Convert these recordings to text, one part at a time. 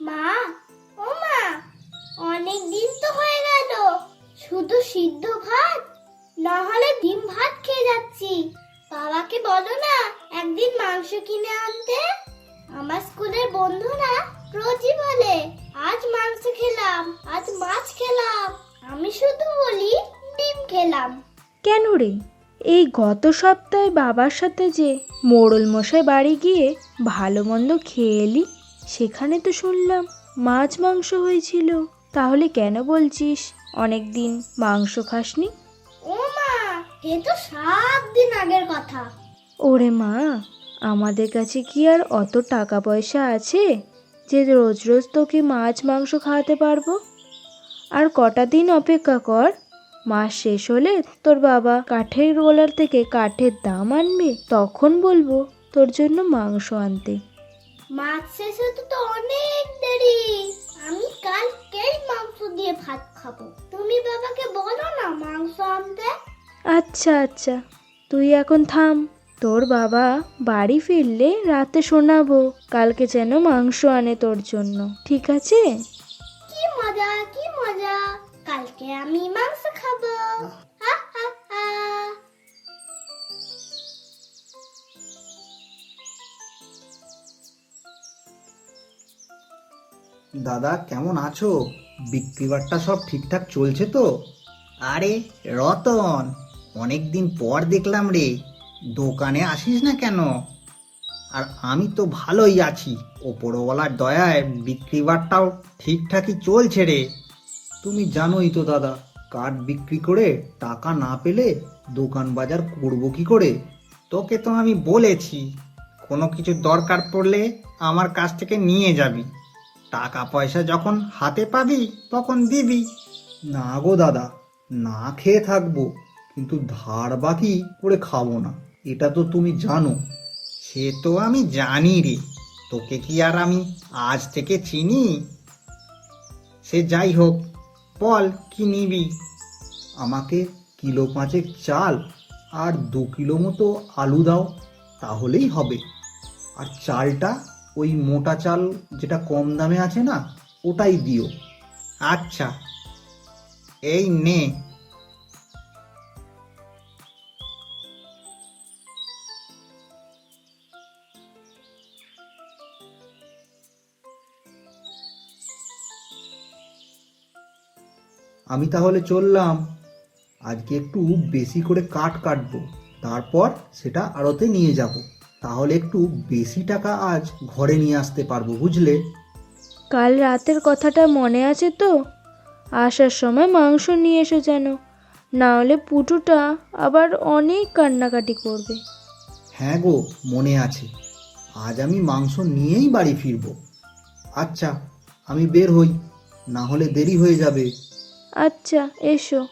মা, ও মা, অনেক দিন তো হয়ে গেল। শুধু সিদ্ধ ভাত? না হলে ডিম ভাত খেয়ে যাচ্ছি। বাবাকে বলো না, একদিন মাংস কিনে আনতে? আমার স্কুলের বন্ধুরা রোজই বলে, আজ মাংস খেলাম, আজ মাছ খেলাম। আমি শুধু বলি, ডিম খেলাম। কেন রে? এই গত সপ্তাহে বাবার সাথে যে মোড়ল মশাই বাড়ি গিয়ে ভালো মন্দ খেয়ে এলি? সেখানে তো শুনলাম মাছ মাংস হয়েছিল। তাহলে কেন বলছিস? অনেক দিন মাংস খাসনি? ও মা এ তো সাত দিন আগের কথা। ওরে মা আমাদের কাছে কি আর অত টাকা পয়সা আছে যে রোজ রোজ তোকে মাছ মাংস খাওয়াতে পারব? আর কটা দিন অপেক্ষা কর মাস শেষ হলে তোর বাবা কাঠের গোলার থেকে কাঠের দাম আনবে তখন বলব তোর জন্য মাংস আনতে। মাছ শেষ হতে তো অনেক দেরি। আমি কালকেই মাংস দিয়ে ভাত খাব। তুমি বাবাকে বলো না মাংস আনতে। আচ্ছা আচ্ছা। তুই এখন থাম। তোর বাবা বাড়ি ফিরলে রাতে শোনাবো কালকে যেন মাংস আনে তোর জন্য। ঠিক আছে? কি মজা কি মজা। কালকে আমি মাংস খাব। দাদা, কেমন আছো? বিক্রিবারটা সব ঠিকঠাক চলছে তো? আরে, রতন অনেক দিন পর দেখলাম রে। দোকানে আসিস না কেন? আর আমি তো ভালোই আছি। ওপরওয়ালার দয়ায় বিক্রিবারটাও ঠিকঠাকই চলছে রে। তুমি জানোই তো দাদা, কাঠ বিক্রি করে টাকা না পেলে দোকান বাজার করব কি করে? তোকে তো আমি বলেছি, কোনো কিছু দরকার পড়লে আমার কাছ থেকে নিয়ে যাবি। টাকা পয়সা যখন হাতে পাবি, তখন দিবি। না গো দাদা, না খেয়ে থাকব, কিন্তু ধার বাকি করে খাব না। এটা তো তুমি জানো। সে তো আমি জানি রে। তোকে কি আর আমি আজ থেকে চিনি? সে যাই হোক, বল কি নিবি? আমাকে কিলো পাঁচেক চাল আর দু কিলো মতো আলু দাও, তাহলেই হবে। আর চালটা ওই মোটা চাল যেটা কম দামে আছে না, ওটাই দিও। আচ্ছা এই নে। আমি তাহলে চললাম। আজকে একটু বেশি করে কাঠ কাটবো, তারপর সেটা আড়তে নিয়ে যাব। তাহলে একটু বেশি টাকা আজ ঘরে নিয়ে আসতে পারব বুঝলে? কাল রাতের কথাটা মনে আছে তো? আসার সময় মাংস নিয়ে এসো যেন। না হলে পুটুটা আবার অনেক কান্নাকাটি করবে। হ্যাঁ গো মনে আছে। আজ আমি মাংস নিয়েই বাড়ি ফিরবো। আচ্ছা আমি বের হই না হলে দেরি হয়ে যাবে। আচ্ছা এসো।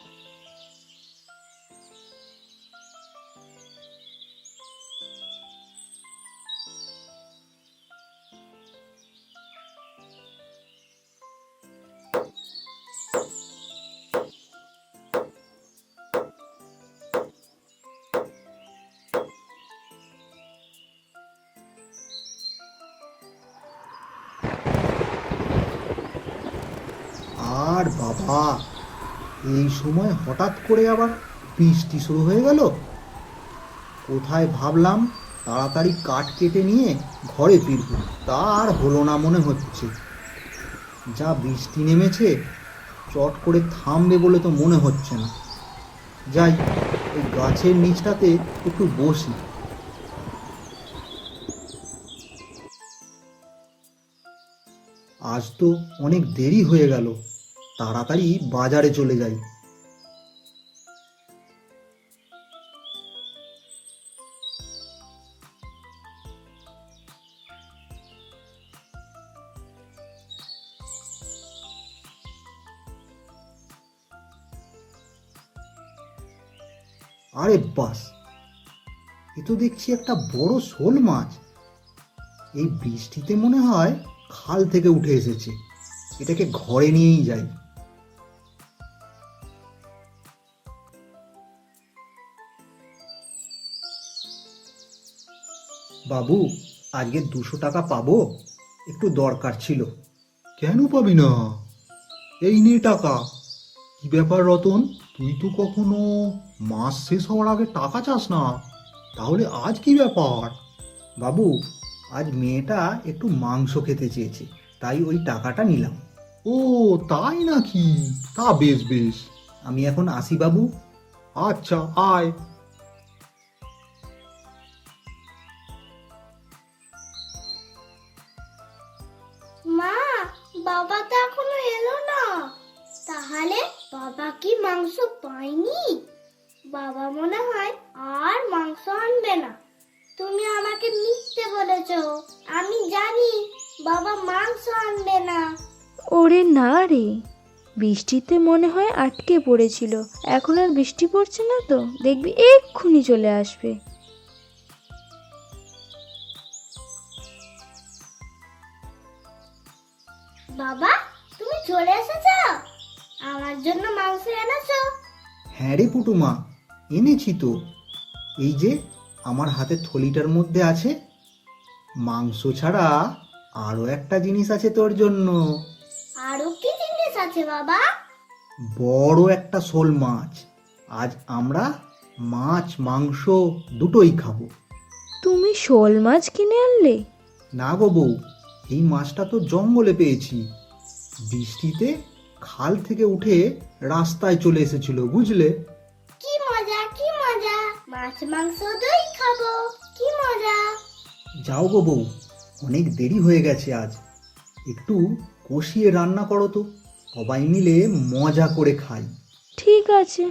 আর বাবা। এই সময় হঠাৎ করে আবার বৃষ্টি শুরু হয়ে গেল। কোথায় ভাবলাম তাড়াতাড়ি কাঠ কেটে নিয়ে ঘরে ফিরব, তা আর হলো না মনে হচ্ছে। যা বৃষ্টি নেমেছে চট করে থামবে বলে তো মনে হচ্ছে না। যাই, ওই গাছের নিচটাতে একটু বসি। আজ তো অনেক দেরি হয়ে গেল। তাড়াতাড়ি বাজারে চলে যাই। আরে বাস, এ তো দেখছি একটা বড় শোল মাছ। এই বৃষ্টিতে মনে হয় খাল থেকে উঠে এসেছে। এটাকে ঘরে নিয়েই যাই। বাবু আজকে দুশো টাকা পাবো? একটু দরকার ছিল। কেন পাবি না? এই নে টাকা। কি ব্যাপার রতন? তুই তো কখনো মাস শেষ হওয়ার আগে টাকা চাস না? তাহলে আজ কি ব্যাপার? বাবু আজ মেয়েটা একটু মাংস খেতে চেয়েছে তাই ওই টাকাটা নিলাম। ও তাই নাকি? তা বেশ বেশ। আমি এখন আসি বাবু। আচ্ছা আয়। বাবা তো এখনও এলো না। তাহলে বাবা কি মাংস পায়নি? বাবা মনে হয় আর মাংস আনবে না। তুমি আমাকে মিথ্যে বলেছ। আমি জানি বাবা মাংস আনবে না। ওরে না রে, বৃষ্টিতে মনে হয় আটকে পড়েছিল। এখন আর বৃষ্টি পড়ছে না তো? দেখবি এক্ষুনি চলে আসবে। বাবা তুমি চলে এসেছ? আমার জন্য মাংস এনেছো? হ্যাঁ রে পুটুমা এনেছি তো। এই যে আমার হাতে থলিটার মধ্যে আছে। মাংস ছাড়া আরও একটা জিনিস আছে তোর জন্য। আরও কি জিনিস আছে বাবা? বড় একটা শোল মাছ। আজ আমরা মাছ মাংস দুটোই খাব। তুমি শোল মাছ কিনে আনলে? না গো বউ এই মাছটা তো জঙ্গলে পেয়েছি। বৃষ্টিতে খাল থেকে উঠে রাস্তায় চলে এসেছিল বুঝলে? কি মজা কি মজা। মাছ মাংস দই খাব কি মজা। যাও গো বউ অনেক দেরি হয়ে গেছে আজ। একটু কষিয়ে রান্না করো তো সবাই মিলে মজা করে খাই। ঠিক আছে।